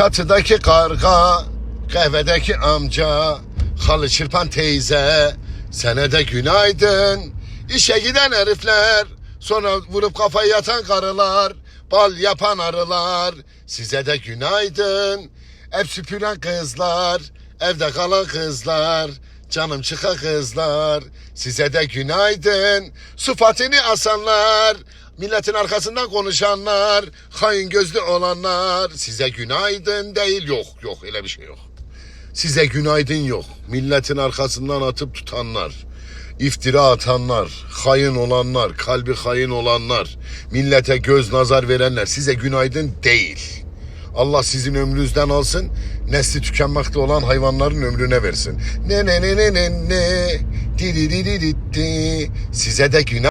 Çatıdaki karga, kahvedeki amca, halı çırpan teyze, sana da günaydın. İşe giden herifler, sonra vurup kafayı yatan karılar, bal yapan arılar, size de günaydın. Ev süpüren kızlar, evde kalan kızlar, canım çıka kızlar, size de günaydın. Sıfatını asanlar, Milletin arkasından konuşanlar, hain gözlü olanlar, size günaydın değil yok. Yok öyle bir şey yok. Size günaydın yok. Milletin arkasından atıp tutanlar, iftira atanlar, hain olanlar, kalbi hain olanlar, millete göz nazar verenler size günaydın değil. Allah sizin ömrünüzden alsın, nesli tükenmekte olan hayvanların ömrüne versin. Ne ne ne ne ne ne, di di di di di. Size de günaydın.